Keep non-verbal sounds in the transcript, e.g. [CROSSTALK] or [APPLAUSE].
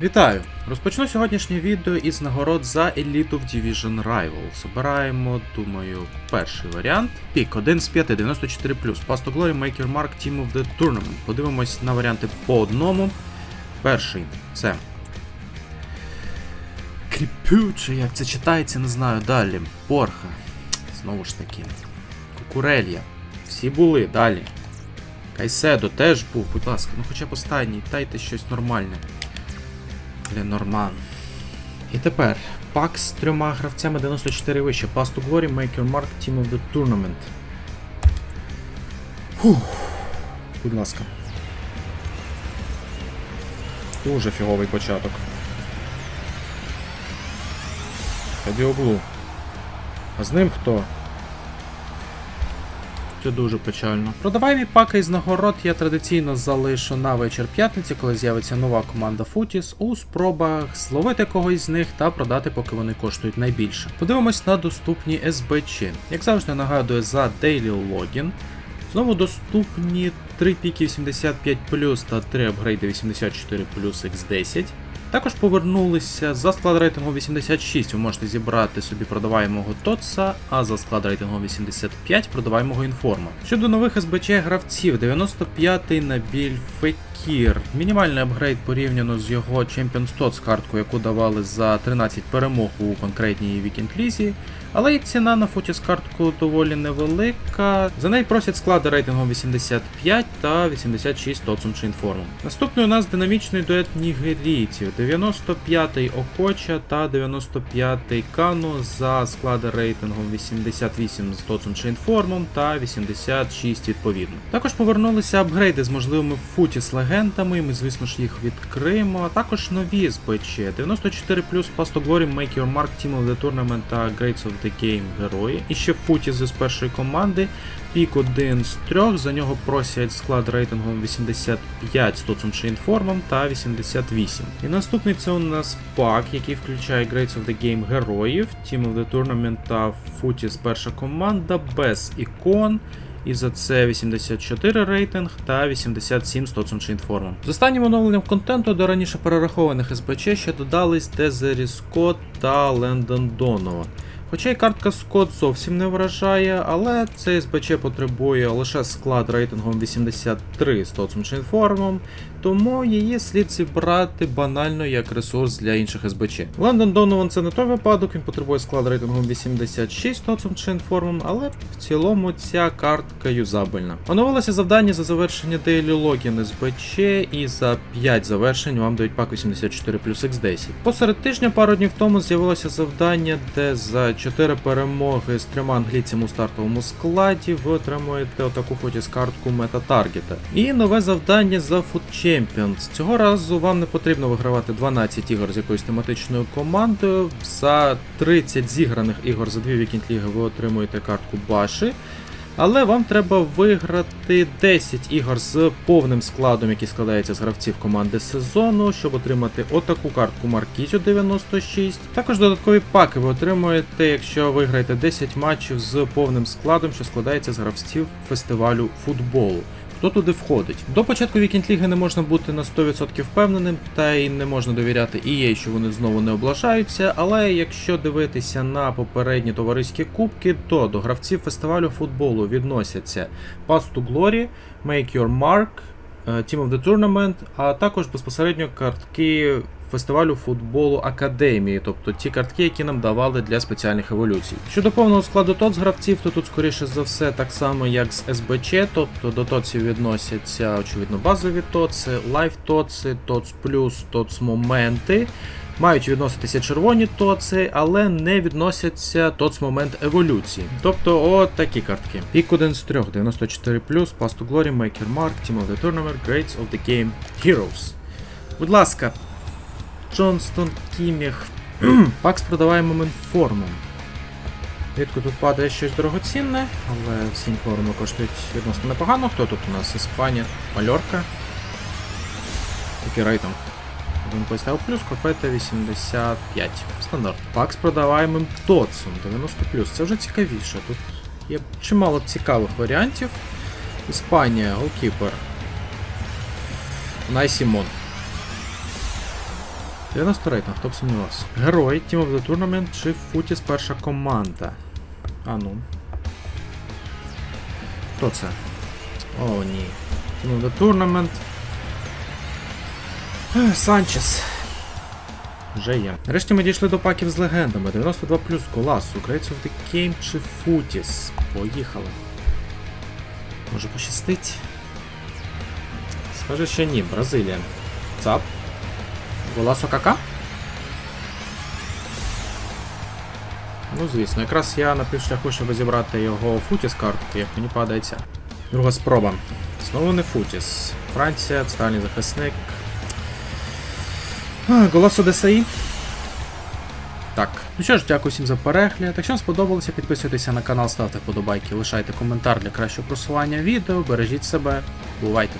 Вітаю! Розпочну сьогоднішнє відео із нагород за Elite of Division Rivals. Обираємо, думаю, перший варіант. Пік 1 з 5, 94 Pass to Glory, Make Your Mark, Team of the Tournament. Подивимось на варіанти по одному. Перший це. Кріпюче, як це читається, не знаю. Далі. Борха. Знову ж таки. Кукурелья. Всі були, далі. Кайседо теж був, будь ласка, ну хоча б останній, дайте щось нормальне. Ленорман. І тепер пак з трьома гравцями 94 вище. Pass to Glory, Make Your Mark, Team of the Tournament. Фух. Будь ласка. Дуже фіговий початок. Кадіоглу. А з ним хто? Це дуже печально. Продаваємі паки із нагород я традиційно залишу на вечір п'ятниці, коли з'явиться нова команда Футіс, у спробах зловити когось з них та продати, поки вони коштують найбільше. Подивимось на доступні СБЧ. Як завжди нагадую за Daily Login. Знову доступні 3 піки 85 та 3 апгрейди 84 X10. Також повернулися за склад рейтингу 86. Ви можете зібрати собі продаваємого Тотса, а за склад рейтингу 85 продаваємого інформа. Щодо нових СБЧ гравців, 95-й Набіль Фекір. Мінімальний апгрейд порівняно з його Champions Tots карткою, яку давали за 13 перемог у конкретній вікінд лізі. Але і ціна на футіс картку доволі невелика. За неї просять склади рейтингом 85 та 86 Тоцум чи інформом. Наступний у нас динамічний дует нігерійців. 95-й Окоча та 95-й Кану за склади рейтингом 88 з Тоцум чи інформом та 86 відповідно. Також повернулися апгрейди з можливими футіс легендами. Ми, звісно ж, їх відкриємо. А також нові СБЧ. 94 Pass to Glory, Make Your Mark, Team of the Tournament та Greats of the Game герої. І ще футіс з першої команди. Пік один з трьох, за нього просять склад рейтингом 85 з Тоцум чи інформом та 88. І наступний це у нас пак, який включає Greats of the Game героїв, Team of the Tournament та Футіс перша команда без ікон. І за це 84 рейтинг та 87 з Тоцум чи інформом. З останнім оновленням контенту до раніше перерахованих СБЧ ще додались Дезері Скотт та Лендон Донован. Хоча й картка Скотт зовсім не вражає, але цей СБЧ потребує лише склад рейтингом 83 з Тоцум чи інформом, тому її слід зібрати банально як ресурс для інших СБЧ. Лондон Донован це не той випадок, він потребує склад рейтингом 86 Тоцум чи інформом, але в цілому ця картка юзабельна. Оновилося завдання за завершення Daily Login СБЧ, і за 5 завершень вам дають пак 84 плюс X10. Посеред тижня пару днів тому з'явилося завдання, де за 4 перемоги з трьома англійцями у стартовому складі ви отримуєте отаку фотіс картку мета-таргета. І нове завдання за Food Champions. Цього разу вам не потрібно вигравати 12 ігор з якоюсь тематичною командою. За 30 зіграних ігор за дві вікінд ліги ви отримуєте картку Баші. Але вам треба виграти 10 ігор з повним складом, який складається з гравців команди сезону, щоб отримати отаку картку Маркізю 96. Також додаткові паки ви отримуєте, якщо виграєте 10 матчів з повним складом, що складається з гравців фестивалю футболу. Хто туди входить? До початку вікінд ліги не можна бути на 100% впевненим, та й не можна довіряти EA, що вони знову не облажаються. Але якщо дивитися на попередні товариські кубки, то до гравців фестивалю футболу відносяться Pass to Glory, Make Your Mark, е, Team of the Tournament, а також безпосередньо картки фестивалю футболу Академії, тобто ті картки, які нам давали для спеціальних еволюцій. Щодо повного складу ТОЦ гравців, то тут скоріше за все так само, як з СБЧ, тобто до ТОЦів відносяться очевидно базові ТОЦи, лайф ТОЦи, ТОЦ плюс, ТОЦ моменти. Мають відноситися червоні тоци, але не відносяться тоц момент еволюції. Тобто от такі картки. Пік 1 з 3, 94 Pass to Glory, Make Your Mark, Team of the Tournament, Greats of the Game, Heroes. Будь ласка, Джонстон Кіміх. [CLEARS THROAT] Пак з продаваємим інформом. Рідко тут падає щось дорогоцінне, але всі інформи коштують відносно непогано. Хто тут у нас? Іспанія, Мальорка. Який рейтинг? Він поставив плюс, копета 85. Стандарт. Пак з продаваємим Тотсом 90 Це вже цікавіше. Тут є чимало цікавих варіантів. Іспанія, голкіпер. Най Сімон. 90 рейтинг, хто б сумнівався. Герой, Team of the Tournament чи Футіс перша команда. А ну. Хто це? О, ні. Team of the Tournament. Санчес. Вже є. Нарешті ми дійшли до паків з легендами. 92 плюс Колас, Ukraites of the Game чи Футіс. Поїхали. Може пощастить? Скажи ще ні, Бразилія. Цап. Голасо кака? Ну, звісно, якраз я на півшляху, щоб зібрати його Футіс картку, як мені падається. Друга спроба. Знову не Футіс. Франція, центральний захисник. А, Голасо ДСІ. Так. Ну що ж, дякую всім за перегляд. Якщо вам сподобалося, підписуйтеся на канал, ставте вподобайки, лишайте коментар для кращого просування відео, бережіть себе, бувайте!